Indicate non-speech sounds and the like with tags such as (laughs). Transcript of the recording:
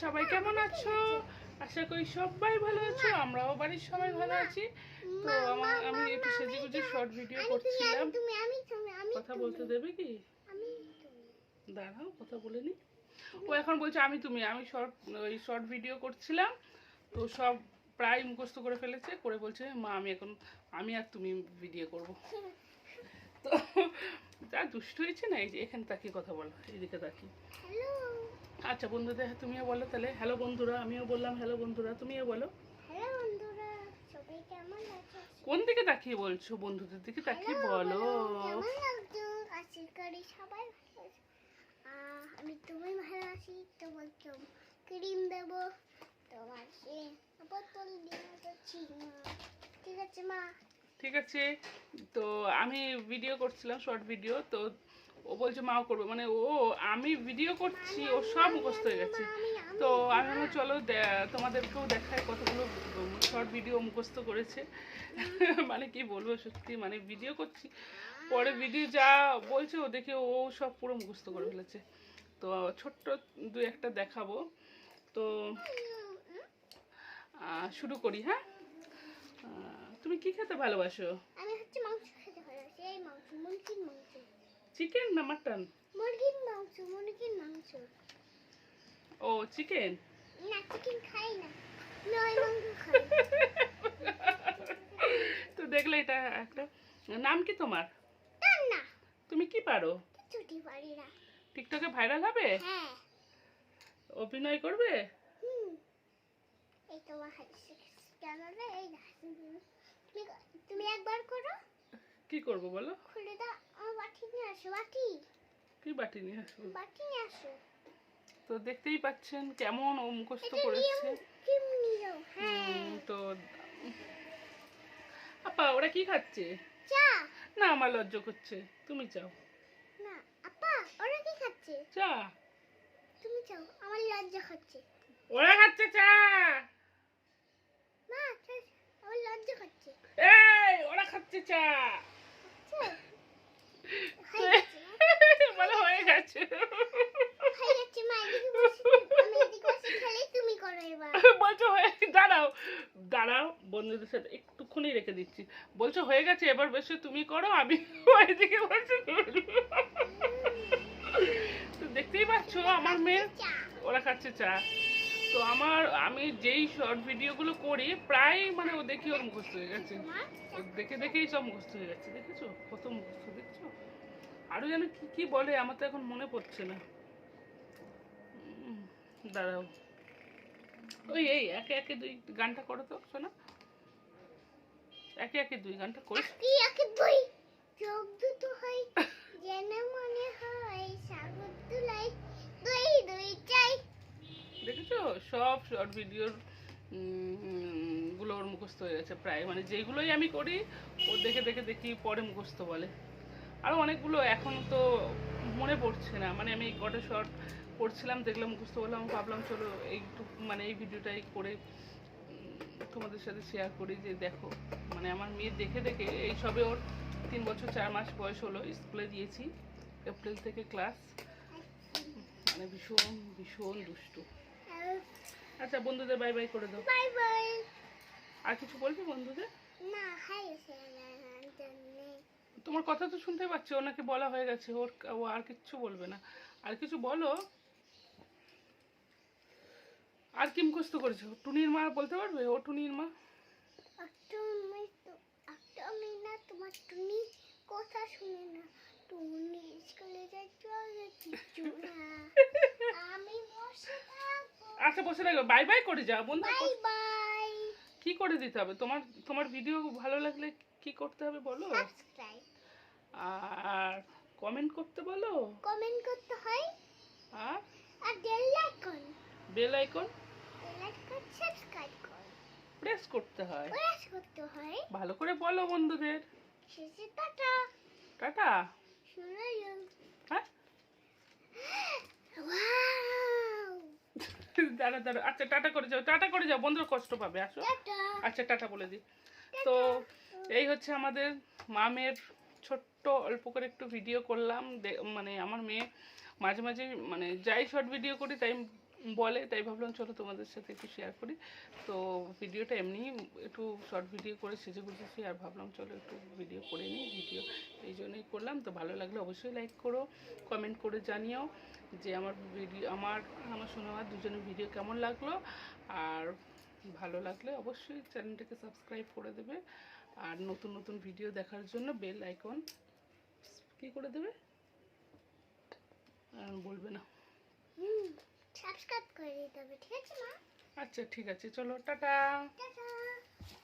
সবাই কেমন আছো? আশা করি সবাই ভালো আছো আমরাও বাড়ির সবাই ভালো আছি। তো আমার আমি একটু সেজে গুজে শর্ট ভিডিও করছিলাম। কথা বলতে দেবে কি? দাঁড়াও কথা বলে নি। ও এখন বলছে আমি তুমি। আমি শর্ট ওই শর্ট ভিডিও করছিলাম। তো সব প্রায় মুখস্থ করে ফেলেছে করে বলছে মা আমি এখন আমি আর তুমি ভিডিও করব। (laughs) তো যা দুষ্ট হয়েছে না এই যে এখানে তাকিয়ে কথা বলো এদিকে হ্যালো আচ্ছা বন্ধুদের তুমিও বলো তাহলে। হ্যালো বন্ধুরা আমিও বললাম হ্যালো বন্ধুরা তুমিও বলো। কোন দিকে তাকিয়ে বলছো? বন্ধুদের দিকে তাকিয়ে বলো। সবাই আমি তুমি ভালো আছি ক্রিম দেবো। তোমার সে বোতল দিয়ে যাচ্ছি মা ঠিক আছে মা? ঠিক আছে? তো আমি ভিডিও করছিলাম শর্ট ভিডিও তো ও বলছে, মাও করবে। মানে ও, আমি ভিডিও করছি, ও সব মুখস্থ হয়ে গেছে। তো আমি ভাবলাম চলো তোমাদেরকেও দেখায় কতগুলো শর্ট ভিডিও মুখস্থ করেছে। (laughs) মানে কি বলব, সত্যি মানে ভিডিও করছি। পরে ভিডিও যা বলছে, ও দেখে ও সব পুরো মুখস্থ করে ফেলেছে। তো ছোট্ট দু একটা দেখাবো। তো শুরু করি হ্যাঁ? তুমি কি খেতে ভালোবাসো? আমি হচ্ছে মাংস খেতে ভালোবাসি এই মাংস মুরগির মাংস। চিকেন না মাটন মুরগির মাংস মুরগির মাংস। ও চিকেন না চিকেন খাই না। নয় মাংস খাই (laughs) তো দেখলে এটা একটা নাম কি তোমার? না তুমি কি পারো? ছুটি পারি না। টিকটকে ভাইরাল হবে? হ্যাঁ। অভিনয় করবে? হুম। এই তোমার ক্যামেরা এই না তুমি একবার করো। কি করব বলো? খুলে দাও। আমার বাটি নিয়ে আসো বাটি। কি বাটি নিয়ে আসব? বাটি নিয়ে আসো। তো দেখতেই পাচ্ছেন কেমন ও মুখস্থ করেছে। হ্যাঁ। তো আপা ওরা কি খাচ্ছে? চা। না আমার লজ্জা করছে। তুমি চাও। না আপা ওরা কি খাচ্ছে? চা। তুমি চাও আমার লজ্জা খাচ্ছে ওরা খাচ্ছে চা মা চা, আমার লজ্জা খাচ্ছে এই ওরা খাচ্ছে চা খাচ্ছে হয়ে গেছে মা। বলে হয়ে গেছে হয়ে গেছে মা এদিকে বসে আমি এদিকে বসে খেলে তুমি করো এবার বলছো হয়ে দাঁড়াও দাঁড়াও বন্ধুদের সাথে একটুখানি রেখে দিচ্ছি। বলছো হয়ে গেছে এবার বেশি তুমি করো আমি ওইদিকে। তো দেখতেই পাচ্ছ আমার মেয়ে ওরা খাচ্ছে চা। তো আমার, আমি যেই শর্ট ভিডিওগুলো করি, প্রায় মানে ও দেখি ওর মুখস্থ হয়ে গেছে। দেখে দেখেই সব মুখস্থ হয়ে গেছে, দেখেছ? কত মুখস্থ, দেখছ? আরও যেন কি কি বলে, আমার তো এখন মনে পড়ছে না। দাঁড়াও। ওই, এই, একে একে দুই গানটা করো তো, শোনা। একে একে দুই গানটা করি। দুই চোখ দুটো হয় যেন মনে হয় সাগর তুলাই দুই দুই চাই দেখেছ সব শর্ট ভিডিওরগুলো ওর মুখস্থ হয়ে গেছে প্রায়। মানে যেগুলোই আমি করি, ও দেখে দেখে দেখি পরে মুখস্থ বলে। আরও অনেকগুলো এখন তো মনে পড়ছে না। মানে আমি কটা শর্ট করছিলাম দেখলাম, মুখস্থ বললাম ভাবলাম চলো এইটুক মানে এই ভিডিওটাই করে তোমাদের সাথে শেয়ার করি যে দেখো। মানে আমার মেয়ে দেখে দেখে এই সবে ওর তিন বছর, চার মাস বয়স হলো, স্কুলে দিয়েছি। এপ্রিল থেকে ক্লাস মানে ভীষণ ভীষণ দুষ্টু। আচ্ছা বন্ধুদের বাই বাই করে দাও। বাই বাই আর কিছু বলবে বন্ধুদের? না হাই তোমার কথা তো শুনতে পাচ্ছি ওনাকে বলা হয়ে গেছে ওর ও আর কিচ্ছু বলবে না। আর কিছু বলো? আর কি মুখস্থ করেছ? টুনির মা বলতে পারবে? ও টুনির মা? মিনা তোমার টুনি কথা শুনে না। টুনি স্কুলে যাচ্ছ না। আমি আচ্ছা বসে থাকবে বাই বাই করে যাও বন্ধু। বাই বাই কি করে দিতে হবে? তোমার তোমার ভিডিও ভালো লাগলে কি করতে হবে বলো? আর কমেন্ট করতে বলো? কমেন্ট করতে হয়। আর? আর bell icon bell icon bell icon subscribe করো। প্রেস করতে হয়। প্রেস করতে হয়। ভালো করে বলো বন্ধুদের। শেষে টাটা। টাটা। শোনা যাও হ্যাঁ ওয়াও (laughs) দাঁড়া দাঁড়া। আচ্ছা টাটা করে যাও টাটা করে যাও। বন্ধুরা কষ্ট পাবে আসো। আচ্ছা টাটা বলে দিই। তো এই হচ্ছে আমাদের মামের ছোট্ট অল্প করে একটু ভিডিও করলাম। মানে আমার মেয়ে মাঝে মাঝে মানে যাই শর্ট ভিডিও করি তাই বলে তাই ভাবলাম চলো তোমাদের সাথে একটু শেয়ার করি। তো ভিডিওটা এমনি একটু শর্ট ভিডিও করে সেজে গুজেছি আর ভাবলাম চলো একটু ভিডিও করে নিই ভিডিও এই জন্যই করলাম। তো ভালো লাগলে অবশ্যই লাইক করো কমেন্ট করে জানিও। যে আমার ভিডিও আমার আর আমার সোনামার দুজনের ভিডিও কেমন লাগল? আর ভালো লাগলে অবশ্যই চ্যানেলটাকে সাবস্ক্রাইব করে দেবে। আর নতুন নতুন ভিডিও দেখার জন্য বেল আইকন কি করে দেবে? আর বলবে না। সাবস্ক্রাইব করে দিতে হবে ঠিক আছে মা? আচ্ছা ঠিক আছে চলো টাটা। টাটা।